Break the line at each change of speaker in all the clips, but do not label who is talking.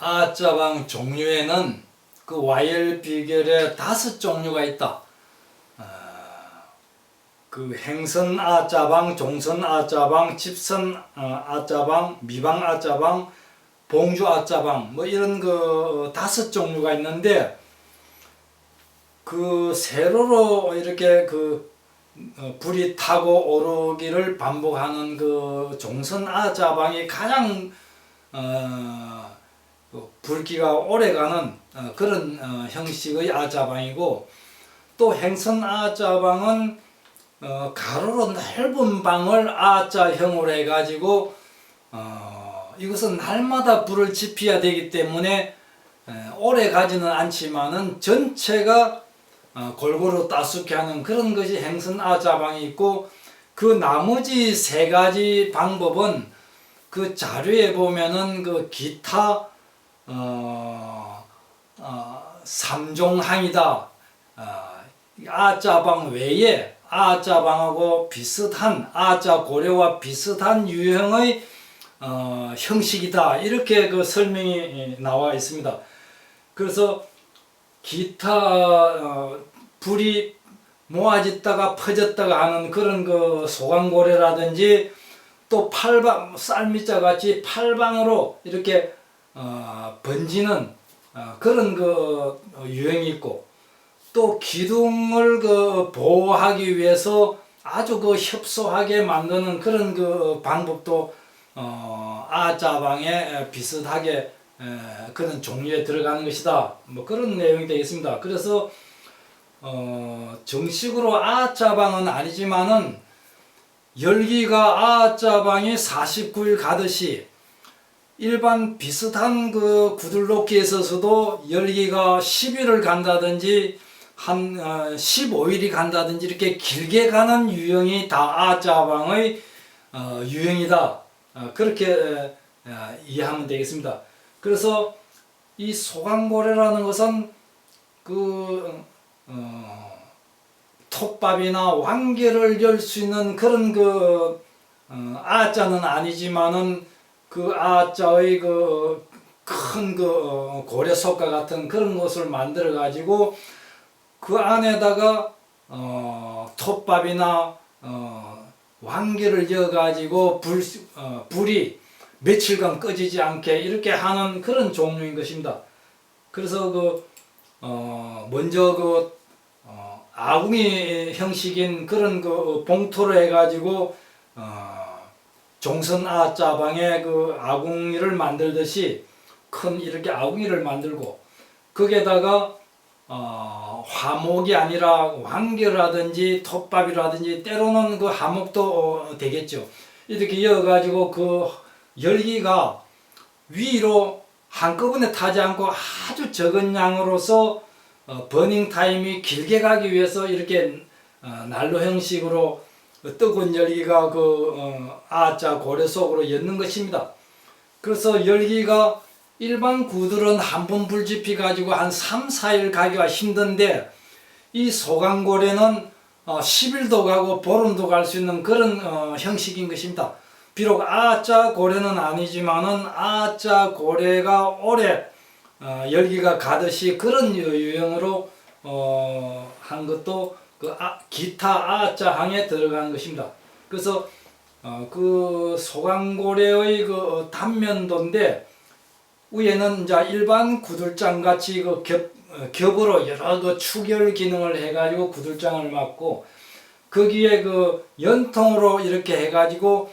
아자방 종류에는 그 와이얼 비결에 다섯 종류가 있다. 어, 그 행선 아자방, 종선 아자방, 집선 어, 아자방, 미방 아자방, 봉주 아자방 뭐 이런 그 다섯 종류가 있는데 그 세로로 이렇게 그 어, 불이 타고 오르기를 반복하는 그 종선 아자방이 가장 어, 그 불기가 오래가는 어, 그런 어, 형식의 아자방이고 또 행선 아자방은 어, 가로로 넓은 방을 아자형으로 해가지고 어, 이것은 날마다 불을 지피야 되기 때문에 에, 오래 가지는 않지만은 전체가 어, 골고루 따숩게 하는 그런 것이 행선 아자방이 있고 그 나머지 세 가지 방법은 그 자료에 보면은 그 기타 어, 어, 삼종항이다. 어, 아자방 외에 아자방하고 비슷한 아자 고려와 비슷한 유형의 어, 형식이다. 이렇게 그 설명이 예, 나와 있습니다. 그래서 기타 어, 불이 모아졌다가 퍼졌다가 하는 그런 그 소강고래라든지 또 팔방 쌀미자 같이 팔방으로 이렇게 어, 번지는 어, 그런 그 어, 유행이 있고 또 기둥을 그 보호하기 위해서 아주 그 협소하게 만드는 그런 그 방법도 어, 아자방에 비슷하게 에, 그런 종류에 들어가는 것이다. 뭐 그런 내용이 되겠습니다. 그래서 어, 정식으로 아자방은 아니지만은 열기가 아자방이 49일 가듯이 일반 비슷한 그 구들놓기에 있어서도 열기가 10일을 간다든지 한 어, 15일이 간다든지 이렇게 길게 가는 유형이 다 아자방의 어, 유형이다. 어, 그렇게 에, 어, 이해하면 되겠습니다. 그래서 이 소강고래라는 것은 그 어, 톱밥이나 왕개를 열 수 있는 그런 그 어, 아자는 아니지만은 그 아자의 그 큰 그 고래 속과 같은 그런 것을 만들어 가지고 그 안에다가 어, 톱밥이나 어, 왕개를 이어 가지고 불 어, 불이 며칠간 꺼지지 않게 이렇게 하는 그런 종류인 것입니다. 그래서 그 어, 먼저 그 어, 아궁이 형식인 그런 그 봉토로 해가지고 어, 종선 아자방에 그 아궁이를 만들듯이 큰 이렇게 아궁이를 만들고 거기에다가 어, 화목이 아니라 왕겨라든지 톱밥이라든지 때로는 그 하목도 어, 되겠죠. 이렇게 이어가지고 그 열기가 위로 한꺼번에 타지 않고 아주 적은 양으로서 어, 버닝 타임이 길게 가기 위해서 이렇게 어, 난로 형식으로 뜨거운 열기가 그 어, 아자 고래 속으로 였는 것입니다. 그래서 열기가 일반 구들은 한 번 불지피 가지고 한 3, 4일 가기가 힘든데 이 소강고래는 어, 10일도 가고 보름도 갈 수 있는 그런 어, 형식인 것입니다. 비록 아자 고래는 아니지만은 아자 고래가 오래 어, 열기가 가듯이 그런 유- 유형으로 어, 한 것도 그 아, 기타 아자 항에 들어가는 것입니다. 그래서 어, 그 소강고래의 그 어, 단면도인데 위에는 이제 일반 구들장 같이 그 겹, 어, 겹으로 여러 그 추결 기능을 해가지고 구들장을 막고 거기에 그 연통으로 이렇게 해가지고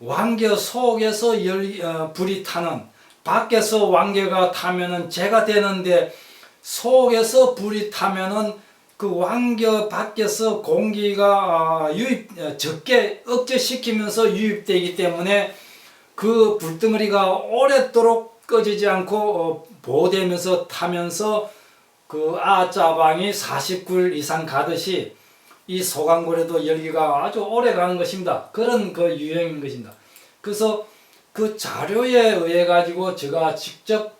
왕겨 속에서 열 어, 불이 타는 밖에서 왕겨가 타면은 재가 되는데 속에서 불이 타면은 그 왕겨 밖에서 공기가 아, 유입 어, 적게 억제시키면서 유입되기 때문에 그 불덩어리가 오랫도록 꺼지지 않고 어, 보호되면서 타면서 그 아자방이 49일 이상 가듯이 이 소강고래도 열기가 아주 오래 가는 것입니다. 그런 그 유형인 것입니다. 그래서 그 자료에 의해 가지고 제가 직접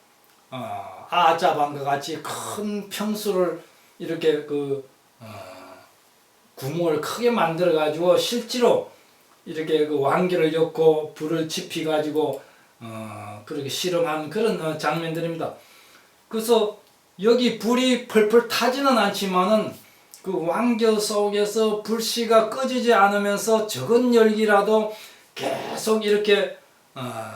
어, 아자방과 같이 큰 평수를 이렇게 그 어, 구멍을 크게 만들어 가지고 실제로 이렇게 그 왕기를 엮고 불을 지피 가지고 어, 그렇게 실험한 그런 어, 장면들입니다. 그래서 여기 불이 펄펄 타지는 않지만은 그 왕겨 속에서 불씨가 꺼지지 않으면서 적은 열기라도 계속 이렇게 어,